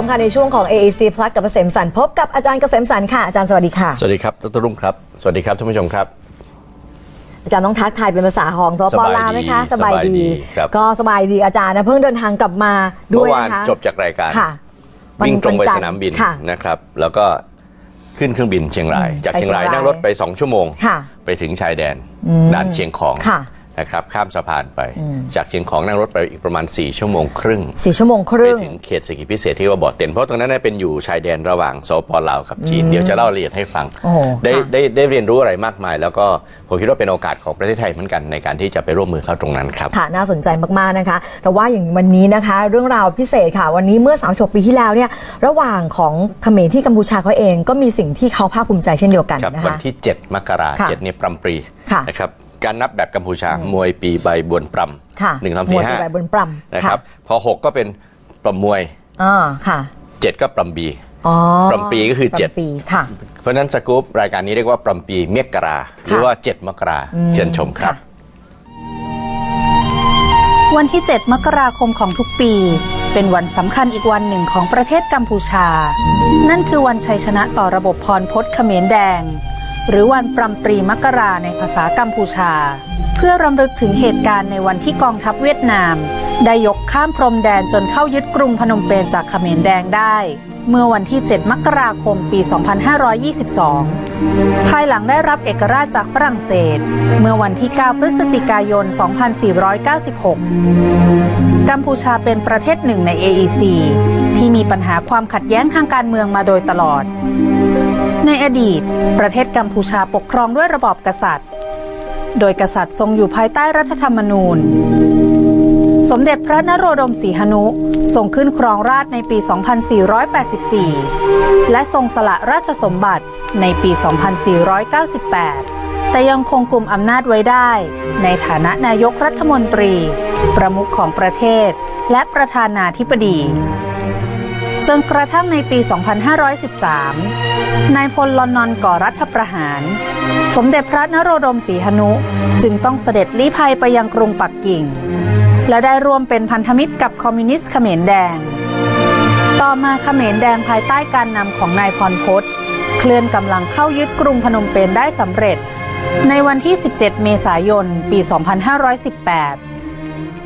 มค่ะในช่วงของ AEC Plus กับเกษมสันต์พบกับอาจารย์เกษมสันต์ค่ะอาจารย์สวัสดีค่ะ สวัสดีครับดรรุ่งครับ สวัสดีครับท่านผู้ชมครับอาจารย์ต้องทักทายเป็นภาษาของสปสบายดีลาวไหมคะสบายดีครับก็สบายดีอาจารย์นะเพิ่งเดินทางกลับมาด้เมื่วยอวานนะคะจบจากรายการค่ะวิ่งตรงไปวัสจัทนามบินค่ะนะครับแล้วก็ขึ้นเครื่องบินเชียงรายอืมจากไปเชียงรายเชียงรายนั่งรถไป 2 ชั่วโมงค่ะไปถึงชายแดนอืมด่านเชียงของค่ะ นะครับข้ามสะพานไปอืมจากเชียงของนั่งรถไปอีกประมาณ 4 ชั่วโมงครึ่งสี่ชั่วโมงคไปรึ่งถึงเขตเศรษฐกิจพิเศษที่ว่าบ่อเต็นเพราะตรงนั้นนะเป็นอยู่ชายแดนระหว่างสปลาวกับจีนเดี๋ยวจะเล่ารายละเอียดให้ฟังโอ้โหได้ค่ะได้ได้เรียนรู้อะไรมากมาย แล้วก็ผมคิดว่าเป็นโอกาสของประเทศไทยเหมือนกันในการที่จะไปร่วมมือเข้าตรงนั้นครับค่ะน่าสนใจมากๆนะคะ แต่ว่าอย่างวันนี้นะคะ เรื่องราวพิเศษค่ะ วันนี้เมื่อ36ปีที่แล้วเนี่ยระหว่างของเขมรที่กัมพูชาเขาเอง ก็มีสิ่งที่เขาภาคภูมิใจเช่นเดียวกันครับนะวันคะที่ 7 มกราค่ะเจ็ดเนี่ยปรำปรีค่ะนะครับ การนับแบบกัมพูชามวยปีใบบวนปรำค่ะหนึ่งสามมสี่วยห้าปีใบบนปรำนะครับพอ6ก็เป็นปรำมวยอ่าค่ะ7ก็ปรำบีอ๋อปรำปีก็คือเจ็ดปรำปีค่ะเพราะฉะนั้นสกู๊ปรายการนี้เรียกว่าปรำปีเมียกราหรือว่า7มกราอืมเชิญชมครับค่ะวันที่ 7 มกราคมของทุกปี เป็นวันสำคัญอีกวันหนึ่งของประเทศกัมพูชา นั่นคือวันชัยชนะต่อระบบพรพศเขมรแดง หรือวันปรำปรีมกราในภาษากัมพูชา เพื่อรำลึกถึงเหตุการณ์ในวันที่กองทัพเวียดนาม ได้ยกข้ามพรมแดนจนเข้ายึดกรุงพนมเปญจากเขมรแดงได้ เมื่อวันที่ 7 มกราคมปี 2522 ภายหลังได้รับเอกราชจากฝรั่งเศส เมื่อวันที่ 9 พฤศจิกายน 2496 กัมพูชาเป็นประเทศหนึ่งใน AEC ที่มีปัญหาความขัดแย้งทางการเมืองมาโดยตลอด ในอดีต ประเทศกัมพูชาปกครองด้วยระบอบกษัตริย์ โดยกษัตริย์ทรงอยู่ภายใต้รัฐธรรมนูญ สมเด็จพระนโรดมศรีหนุทรงขึ้นครองราชในปี 2484 และทรงสละราชสมบัติในปี 2498 แต่ยังคงกลุ่มอำนาจไว้ได้ ในฐานะนายกรัฐมนตรี ประมุขของประเทศ และประธานาธิบดี จนกระทั่งในปี 2513 นายพลลอนนอนก่อรัฐประหาร สมเด็จพระนโรดมศรีหนุ จึงต้องเสด็จลี้ภัยไปยังกรุงปักกิ่ง และได้ร่วมเป็นพันธมิตรกับคอมมิวนิสต์เขมรแดง ต่อมาเขมรแดงภายใต้การนำของนายพรพศเคลื่อนกำลังเข้ายึดกรุงพนมเปญได้สำเร็จ ในวันที่ 17 เมษายน ปี 2518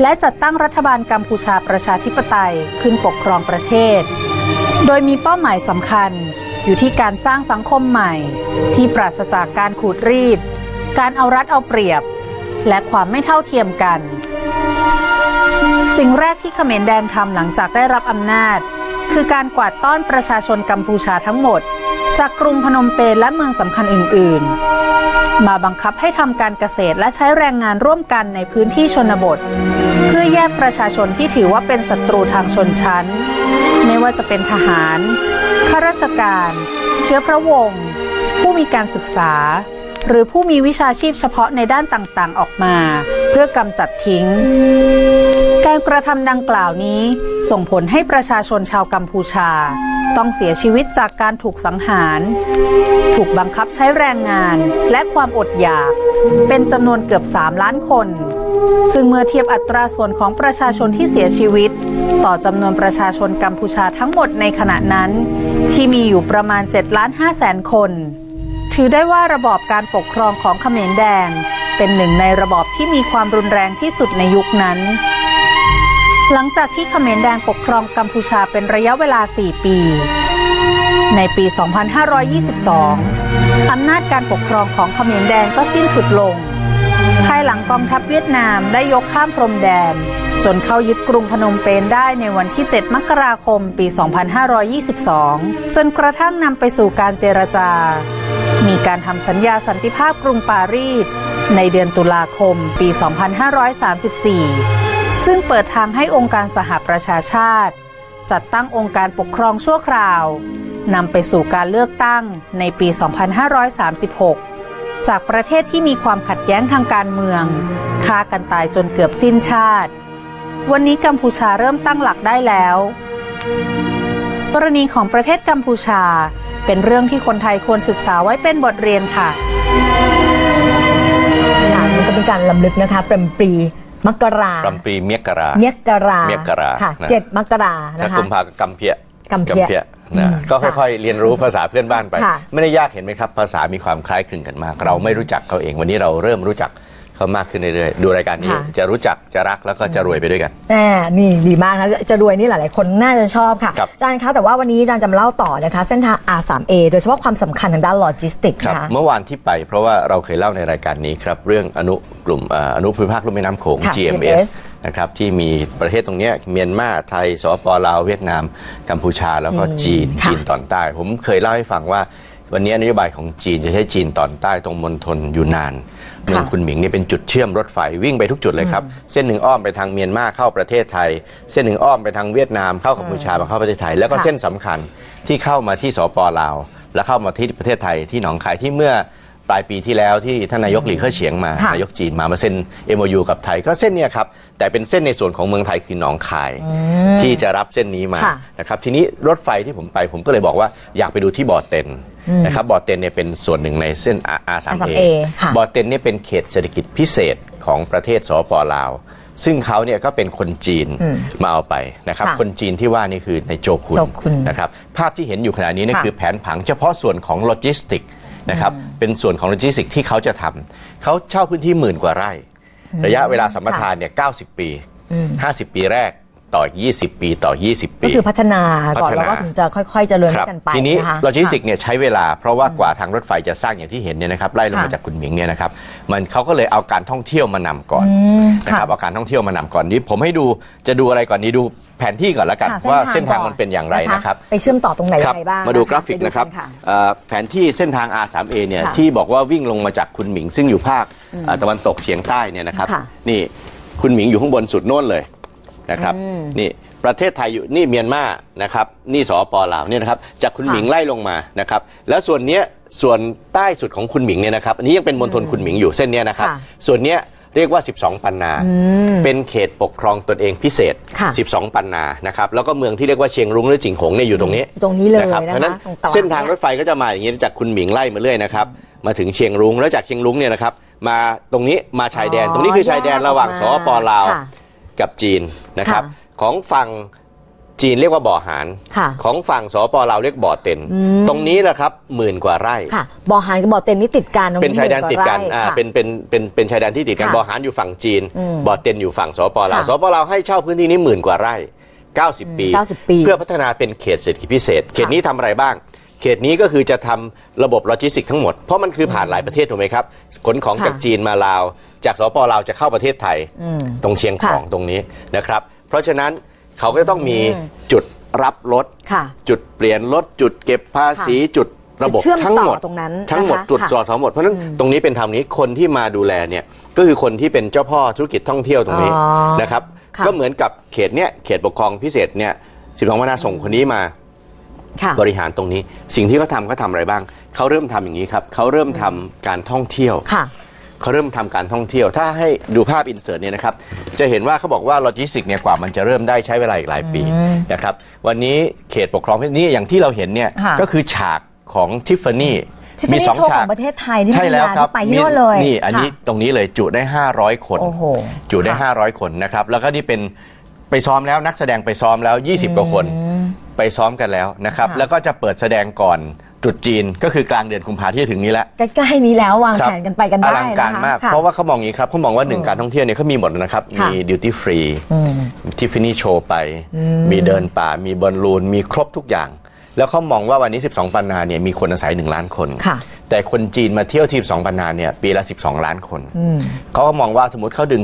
และจัดตั้งรัฐบาลกัมพูชาประชาธิปไตยขึ้นปกครองประเทศ โดยมีเป้าหมายสำคัญอยู่ที่การสร้างสังคมใหม่ ที่ปราศจากการขูดรีด การเอารัดเอาเปรียบ และความไม่เท่าเทียมกัน สิ่งแรกที่เขมรแดงทำหลังจากได้รับอำนาจ คือการกวาดต้อนประชาชนกัมพูชาทั้งหมด จากกรุงพนมเปญและเมืองสำคัญอื่น ๆ มาบังคับให้ทำการเกษตรและใช้แรงงานร่วมกันในพื้นที่ชนบท เพื่อแยกประชาชนที่ถือว่าเป็นศัตรูทางชนชั้น ไม่ว่าจะเป็นทหาร ข้าราชการ เชื้อพระวงศ์ผู้มีการศึกษา หรือผู้มีวิชาชีพเฉพาะในด้านต่างๆ ออกมา เพื่อกำจัดทิ้ง การกระทำดังกล่าวนี้ส่งผลให้ประชาชนชาวกัมพูชา ต้องเสียชีวิตจากการถูกสังหาร ถูกบังคับใช้แรงงานและความอดอยาก เป็นจำนวนเกือบ 3 ล้านคน ซึ่งเมื่อเทียบอัตราส่วนของประชาชนที่เสียชีวิต ต่อจำนวนประชาชนกัมพูชาทั้งหมดในขณะนั้น ที่มีอยู่ประมาณ7ล้าน5แสนคน ถือได้ว่าระบอบการปกครองของเขมรแดง เป็นหนึ่งในระบอบที่มีความรุนแรงที่สุดในยุคนั้น หลังจากที่เขมรแดงปกครองกัมพูชาเป็นระยะเวลา 4 ปี ในปี 2522 อำนาจการปกครองของเขมรแดงก็สิ้นสุดลง ภายหลังกองทัพเวียดนามได้ยกข้ามพรมแดน จนเข้ายึดกรุงพนมเปญได้ในวันที่ 7 มกราคม ปี 2522 จนกระทั่งนำไปสู่การเจรจา มีการทำสัญญาสันติภาพกรุงปารีสในเดือนตุลาคม ปี 2534 ซึ่งเปิดทางให้องค์การสหประชาชาติ จัดตั้งองค์การปกครองชั่วคราวนำไปสู่การเลือกตั้งในปี 2536 จากประเทศที่มีความขัดแย้งทางการเมืองฆ่ากันตายจนเกือบสิ้นชาติ วันนี้กัมพูชาเริ่มตั้งหลักได้แล้ว กรณีของประเทศกัมพูชาเป็นเรื่องที่คนไทยควรศึกษาไว้เป็นบทเรียนค่ะ มันก็เป็นการลำลึกนะคะเปรำปรี มกราปรำปรีเมียกราเมียกราเมียกราค่ะนะเจ็ดมกราถ้านะคะกุมภากับกัมเพียกำเพียกำเพียนะก็ค่ะค่อยๆ เรียนรู้ภาษาเพื่อนบ้านไปค่ะไม่ได้ยากเห็นไหมครับ ภาษามีความคล้ายคลึงกันมาก เราไม่รู้จักเขาเอง วันนี้เราเริ่มรู้จัก เขามากขึ้นเรื่อยๆ ดูรายการนี้ ค่ะ จะรู้จักจะรักแล้วก็จะรวยไปด้วยกัน แน่นี่ดีมากนะจะรวยนี่หลาย ๆ คนน่าจะชอบค่ะครับ อาจารย์คะแต่ว่าวันนี้อาจารย์จะมาเล่าต่อนะคะ เส้นทาง R3A โดยเฉพาะความสำคัญทางด้านโลจิสติกส์ครับนะคะ เมื่อวานที่ไปเพราะว่าเราเคยเล่าในรายการนี้ครับ เรื่องอนุกลุ่มเอ่ออนุภูมิภาคลุ่มแม่น้ำโขง ค่ะ GMS GMS นะครับที่มีประเทศตรงเนี้ยเมียนมาไทยสปลาวเวียดนาม กัมพูชาแล้วก็จีจีนนค่ะจีนตอนใต้ ผมเคยเล่าให้ฟังว่า วันนี้นโยบายของจีนจะใช้จีนตอนใต้ตรงมณฑลยูนาน เมืองคุณหมิงนี่เป็นจุดเชื่อมรถไฟวิ่งไปทุกจุดเลยครับ เส้นหนึ่งอ้อมไปทางเมียนมาเข้าประเทศไทย เส้นหนึ่งอ้อมไปทางเวียดนามเข้ากัมพูชามาเข้าประเทศไทย แล้วก็ค่ะเส้นสำคัญที่เข้ามาที่สปลาว แล้วเข้ามาที่ประเทศไทยที่หนองคายที่เมื่อปลายปีที่แล้วที่ท่านนายกหลีเค่อเฉียงมาค่ะนายกจีนมามาเซ็น MOU กับไทยก็เส้นเนี้ยครับแต่เป็นเส้นในส่วนของเมืองไทยคือหนองคาย ที่จะรับเส้นนี้มาค่ะนะครับทีนี้รถไฟที่ผมไปผมก็เลยบอกว่าอยากไปดูที่บ่อเต็น นะครับบ่อเต็นเนี่ยเป็นส่วนหนึ่งในเส้น R3A R3A ค่ะบ่อเต็นเนี่ยเป็นเขตเศรษฐกิจพิเศษของประเทศสปลาว ซึ่งเขาเนี่ยก็เป็นคนจีนมาเอาไปนะครับค่ะคนจีนที่ว่านี่คือในโจคุนโจคุนนะครับภาพที่เห็นอยู่ขณะนี้นี่ค่ะคือแผนผังเฉพาะส่วนของโลจิสติกนะครับเป็นส่วนของโลจิสติกที่เขาจะทำเขาเช่าพื้นที่หมื่นกว่าไร่ ระยะเวลาสัมปทานเนี่ย90ปี50ปีแรก ต่อ 20 ปีต่อ 20 ปี ก็คือพัฒนาก่อนพัฒนาแล้วก็ถึงจะค่อยๆเจริญครับกันไปทีนี้นะคะโลจิสติกเนี่ยใช้เวลาเพราะว่ากว่าทางรถไฟจะสร้างอย่างที่เห็นเนี่ยนะครับไล่ลงมาค่ะจากคุณหมิงเนี่ยนะครับมันเขาก็เลยเอาการท่องเที่ยวมานำก่อนมนะครับค่ะเอาการท่องเที่ยวมานำก่อนนี้ ผมให้ดูจะดูอะไรก่อนนี้ดูแผนที่ก่อนแล้วกันค่ะว่าเส้นทางก่มันเป็นอย่างไรนะครับไปเชื่อมต่อตรงไหนคยัรับงไงบ้างมาดูนะคะกราฟิกไปนะครับกัเอ่อแผนที่เส้นทาง R3A เนี่ยค่ะที่บอกว่าวิ่งลงมาจากคุณหมิงซึ่งอยู่ภาคเอ่อตะวันตกเฉียงใต้เนี่ยนะครับค่ะนี่คุณหมิงอยู่ข้างบนสุดโน่นเลย นะครับนี่ประเทศไทยอยู่นี่เมียนมานะครับนี่สปลาวเนี่ยนะครับจากคุณหมิงไล่ลงมานะครับแล้วส่วนเนี้ยส่วนใต้สุดของคุณหมิงเนี่ยนะครับอันนี้ยังเป็นมณฑลคุณหมิงอยู่เส้นเนี้ยนะครับค่ะส่วนเนี้ยเรียกว่า 12 ปันนา เป็นเขตปกครองตนเองพิเศษค่ะ12 ปันนา นะครับ แล้วก็เมืองที่เรียกว่าเชียงรุ้งหรือจิงหงเนี่ยอยู่ตรงนี้ ตรงนี้เลยนะครับนะเพราะฉะนั้นคะตรงตลาดเส้นทางรถไฟก็จะมาอย่างนี้จากคุณหมิงไล่มาเรื่อยนะครับ มาถึงเชียงรุ้ง แล้วจากเชียงรุ้งเนี่ยนะครับ มาตรงนี้มาชายแดน ตรงนี้คือชายแดนระหว่างสปลาวค่ะ กับจีนนะครับค่ะของฝั่งจีนเรียกว่าบ่อหารค่ะของฝั่งสปลาวเรียกบ่อเต็น ตรงนี้แหละครับหมื่นกว่าไร่ค่ะบ่อหานกับบ่อเต็นนี่ติดกันตรงเป็นชายแดนติดกันหมื่อ่าว่าไร่เป็นเป็นเป็นเป็นชายแดนที่ติดกันค่ะบ่อหารอยู่ฝั่งจีนอืมบ่อเต็นอยู่ฝั่งสปลาวค่ะสปลาวให้เช่าพื้นที่นี้หมื่นกว่าไร่90ปี90 ปี เพื่อพัฒนาเป็นเขตเศรษฐกิจพิเศษ เขตนี้ทำอะไรบ้าง เขตนี้ก็คือจะทำระบบโลจิสติกส์ทั้งหมด เพราะมันคือผ่านหลายประเทศถูกไหมครับ ขนของค่ะจากจีนมาลาว จากสปลาวจะเข้าประเทศไทยตรงเชียงของค่ะตรงนี้นะครับ เพราะฉะนั้นเขาก็ต้องมีจุดรับรถ ค่ะจุดเปลี่ยนรถ จุดเก็บภาษี จุดระบบจุดเชื่อมทั้งหมดต่อตรงนั้นทั้งหมดนะคะจุดค่ะจอดทั้งหมด เพราะฉะนั้นตรงนี้เป็นทำนี้คนที่มาดูแลเนี่ยก็คือคนที่เป็นเจ้าพ่อธุรกิจท่องเที่ยวตรงนี้อ๋อนะครับ ค่ะ ก็เหมือนกับเขตเนี้ยเขตปกครองพิเศษเนี่ยสิบสองพนาส่งคนนี้มาค่ะ บริหารตรงนี้ สิ่งที่เขาทำเขาทำอะไรบ้าง เขาเริ่มทำอย่างนี้ครับเขาเริ่มทำการท่องเที่ยวค่ะเขาเริ่มทำการท่องเที่ยว ถ้าให้ดูภาพอินเสิร์ตเนี่ยนะครับ จะเห็นว่าเขาบอกว่าโลจิสติกเนี่ยกว่ามันจะเริ่มได้ใช้เวลาอีกหลายปีนะครับวันนี้เขตปกครองนี่อย่างที่เราเห็นเนี่ยค่ะก็คือฉากของทิฟฟานี่ Tiffany มีสอง Show ฉากของประเทศไทยที่ใช่แล้วครับพัทยาที่ไปที่โน่นเลยนี่อันนี้ค่ะตรงนี้เลยจุได้ 500 คนโอ้โหจุได้ค่ะ500 คนนะครับแล้วก็นี่เป็นไปซ้อมแล้วนักแสดงไปซ้อมแล้ว 20 กว่าคน ไปซ้อมกันแล้วนะครับ ค่ะ แล้วก็จะเปิดแสดงก่อนตรุษจีนก็คือกลางเดือนกุมภาที่จะถึงนี้แล้ว ใกล้ๆนี้แล้ววางครับแผนกันไปกันได้อลังการนะคะมาก ค่เพราะว่าเขามองอย่างนี้ครับเขามองว่าหนึ่งการท่องเที่ยวเนี่ยเขามีหมดแล้วนะครับค่ะมีดิวตี้ฟรีอืมทิฟฟ a นี่โชว์ไป มีเดินป่า มีบอลลูน มีครบทุกอย่าง แล้วเขามองว่าวันนี้ 12 ปันนาเนี่ยมีคนอาศัย 1 ล้านคน ค่ะ แต่คนจีนมาเที่ยวที่ 12 ปันนาเนี่ยปีละ 12 ล้านคนอืมเขาก็มองว่าสมมติเขาดึง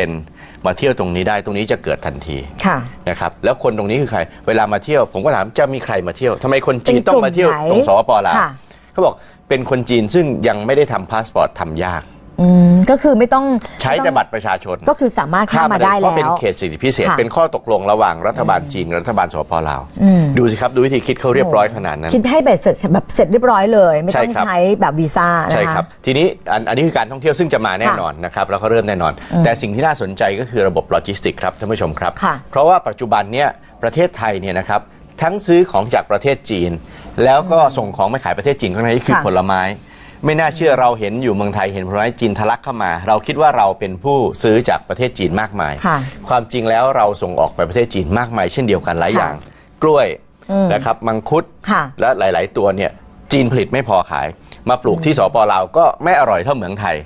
10% มาเที่ยวตรงนี้ได้ตรงนี้จะเกิดทันทีค่ะนะครับแล้วคนตรงนี้คือใคร เวลามาเที่ยวผมก็ถามจะมีใครมาเที่ยวทำไมคนจีนต้องมาเที่ยวเป็นกลุ่มไหนตรงสปปลาวค่ะเขาบอกเป็นคนจีนซึ่งยังไม่ได้ทำพาสปอร์ตทำยากอืม ก็คือไม่ต้องใช้ไม่แต่องบัตรประชาชน ก็คือสามารถข้ามมาได้เพแล้ราะเป็นวเขตสิทธิพิเศษค่ะเป็นข้อตกลงระหว่างรัฐบาลจีนกับรัฐบาลสปปลาวอืมดูสิครับดูวิธีคิดเขาเรียบร้อยขนาดนั้นคิดให้เบ็ดเสร็จแบบเสร็จเรียบร้อยเลย ไม่ต้องใช่ครับใช้แบบวีซ่านะคะใช่ครับทีนี้อันอันนี้คือการท่องเที่ยวซึ่งจะมาแน่นอนนะครับแล้วก็เริ่มแน่นอน แต่สิ่งที่น่าสนใจก็คือระบบโลจิสติกส์ครับท่านผู้ชมครับค่ะเพราะว่าปัจจุบันเนี่ยประเทศไทยเนี่ยนะครับทั้งซื้อของจากประเทศจีน แล้วก็ส่งของไปขายประเทศจีนข้างในคือค่ะผลไม้ ไม่น่าเชื่อเราเห็นอยู่เมืองไทยเห็นผลไม้จีนทะลักเข้ามา เราคิดว่าเราเป็นผู้ซื้อจากประเทศจีนมากมาย ค่ะความจริงแล้วเราส่งออกไปประเทศจีนมากมายเช่นเดียวกันหลายค่ะอย่าง กล้วยนะครับมังคุดค่ะ และหลาย ๆ ตัวเนี่ยจีนผลิตไม่พอขาย มาปลูกที่สปลาวก็ไม่อร่อยเท่าเหมืองไทย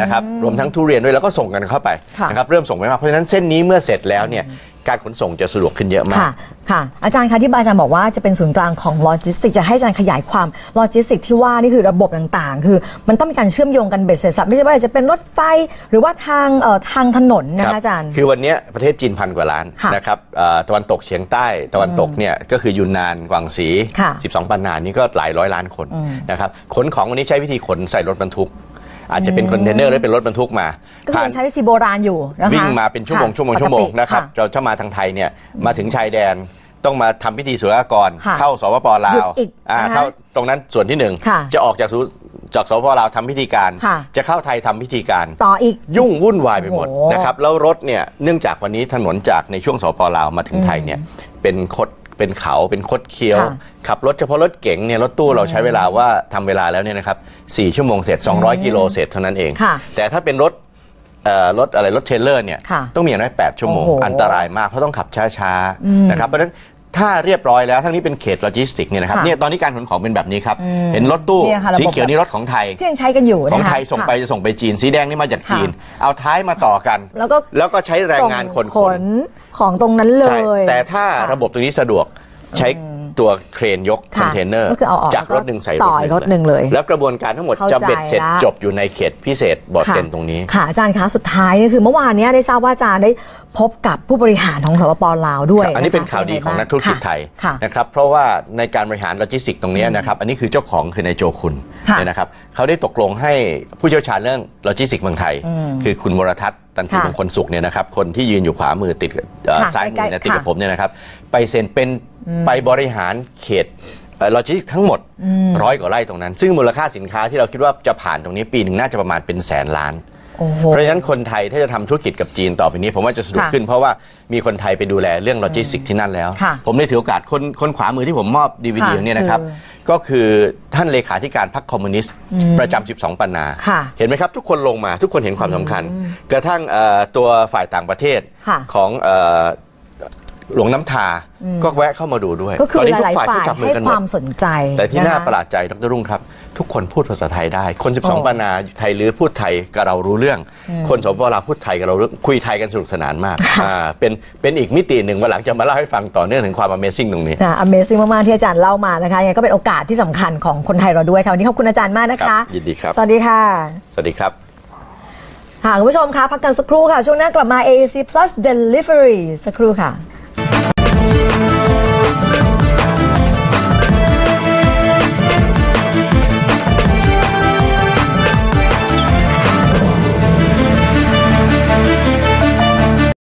นะครับรวมทั้งทุเรียนด้วยแล้วก็ส่งกันเข้าไปค่ะ นะครับเริ่มส่งไปมากเพราะฉะนั้นเส้นนี้เมื่อเสร็จแล้วเนี่ย การขนส่งจะสะดวกขึ้นเยอะมาก ค่ะค่ะ อาจารย์คะที่บาอาจารย์บอกว่าจะเป็นศูนย์กลางของโลจิสติกจะให้อาจารย์ขยายความโลจิสติกที่ว่านี่คือระบบต่างๆ คือมันต้องมีการเชื่อมโยงกันเบ็ดเสร็จสับไม่ใช่ว่าจะเป็นรถไฟหรือว่าทางเอ่อทางถนนนะคคะบอาจารย์ คือวันเนี้ยประเทศจีนพันกว่าล้านค่ะนะครับเอ่อตะวันตกเฉียงใต้ ตะวันตกเนี่ยก็คือยูนนานกวางสีค่ะ 12ปันนานี่ก็หลายร้อยล้านคนนะครับขนของวันนี้ใช้วิธีขนใส่รถบรรทุก อาจจะเป็นคอนเทนเนอร์หรือเป็นรถบรรทุกมาก็คือผ่านยังใช้วิธีโบราณอยู่นะคะวิ่งมาเป็นชั่วโมงค่ะชั่วโมงปกติชั่วโมงนะครับค่ะเราถ้ามาทางไทยเนี่ยมาถึงชายแดนต้องมาทำพิธีศุลกากรค่ะเข้าสปปลาหยุวดอีกอ่านะคะเข้าตรงนั้นส่วนที่หนึ่งค่ะจะออกจากศูจากสปปลาวทำพิธีการค่ะจะเข้าไทยทำพิธีการ ต่ออีกยุ่งวุ่นวายไปหมดโอ้โหนะครับแล้วรถเนี่ยเนื่องจากวันนี้ถนนจากในช่วงสปลาวมาถึงไทยเนี่ยเป็นคด เป็นเขาเป็นคดเคี้ยวค่ะขับรถเฉพาะรถเก๋งเนี่ยรถตู้เราใช้เวลาว่าทำเวลาแล้วเนี่ยนะครับ4ชั่วโมงเสร็จ 200 กิโลเสร็จเท่านั้นเองค่ะแต่ถ้าเป็นรถเอ่อรถอะไรรถเทรลเลอร์เนี่ยค่ะต้องมีอย่างน้อย8ชั่วโมงโอ้โหอันตรายมากเพราะต้องขับช้าๆนะครับเพราะฉะนั้นถ้าเรียบร้อยแล้วทั้งนี้เป็นเขตโลจิสติกเนี่ยนะครับค่ะเนี่ยตอนนี้การขนของเป็นแบบนี้ครับ เห็นรถตู้เนี่ยค่ะระบบสีเขียวนี่รถของไทยที่ยังใช้กันอยู่ของนะคะไทยส่งไปค่ะจะส่งไปจีน สีแดงนี่มาจากจีนค่เอาท้ายมาต่อกัน แล้วก็แล้วก็ใช้แรงงานคนขน ของตรงนั้นเลใช่ย แต่ถ้าค่ระบบตรงนี้สะดวกใช้ตัวเครนยกคค่ะอนเทนเนอร์ก็คือเอาออกจากรถหนึ่งใส่ต่ออีกรถหนึ่งเลยแล้วกระบวนการทั้งหมดเข้าจะเบ็ดเสร็จใจละ จบอยู่ในเขตพิเศษบอร์ดค่ะเต็นตรงนี้ ค่ะอาจารย์คะสุดท้ายเนี่ยคือเมื่อวานเนี้ได้ทราบว่าอาจารย์ได้ พบกับผู้บริหารของสปปลาวด้วยอันนี้ะคะเป็นข่าวดีของนักธุรกิจไทยค่ะนะครับเพราะว่าในการบริหารโลจิสติกตรงนี้นะครับอันนี้คือเจ้าของคือนายโจคุณค่ะเนี่ยนะครับเขาได้ตกลงให้ผู้เชี่ยวชาญเรื่องโลจิสติกเมืองไทย คือคุณวรทัศน์ตันติค่ะมงคลสุขเนี่ยนะครับคนที่ยืนอยู่ขวามือติดกับเอ่อค่ะซ้ายมือเนยใกล้ๆติดกับค่ะผมเนี่ยนะครับไปเซ็นเป็นไปบริหารเขตโลจิสติกทั้งหมดร้อยกว่าไร่ตรงนั้น ซึ่งมูลค่าสินค้าที่เราคิดว่าจะผ่านตรงนี้ปีหนึ่งน่าจะประมาณเป็นแสนล้านโอ้โห เพราะฉะนั้นคนไทยถ้าจะทำธุรกิจกับจีนต่อไปนี้ ผมว่าจะสะดวกค่ะขึ้นเพราะว่ามีคนไทยไปดูแลเรื่องโลจิสติกที่นั่นแล้วค่ะผมได้ถือโอกาสคนคนขวามือที่ผมมอบดีวดีค่ะเนี่ยนะครับคือก็คือท่านเลขาธิการพรรคคอมมิวนิสต์ประจำ12 ปันนาค่ะเห็นไหมครับ ทุกคนลงมาทุกคนเห็นความสำคัญ กระทั่งเอ่อตัวฝ่ายต่างประเทศค่ะของเอ่อ หลวงน้ำทาก็แวะเข้ามาดูด้วย ก็คือตอนนี้หทุกลายฝ่ายๆฝ่าก็ยจับมือให้กันหคมวาดมสนใจแต่ที่น่าคประหลาดใจดรรุ่งครับ ทุกคนพูดภาษาไทยได้ คนโอ้12 ปานาไทยลือพูดไทยกับเรารู้เรื่อง คนสปปลาวพูดไทยกับเรารู้คุยไทยกันสนุกสนานมากอ่าเป็นเป็นอีกมิติหนึ่งวันหลังจะมาเล่าให้ฟังต่อเนื่องถึงความ Amazing ตรงนี้ นะ Amazing มาก ๆ ที่อาจารย์เล่ามานะคะยังไงก็เป็นโอกาสที่สำคัญของคนไทยเราด้วยค่ะวันนี้ขอบคุณอาจารย์มากนะครัคะบยินดีครับ สวัสดีค่ะ สวัสดีครับ ค่ะคุณผู้ชมคะพักกันสักครู่ค่ะ ช่วงหน้ากลับมา AAC Plus Delivery สักครู่ค่ะ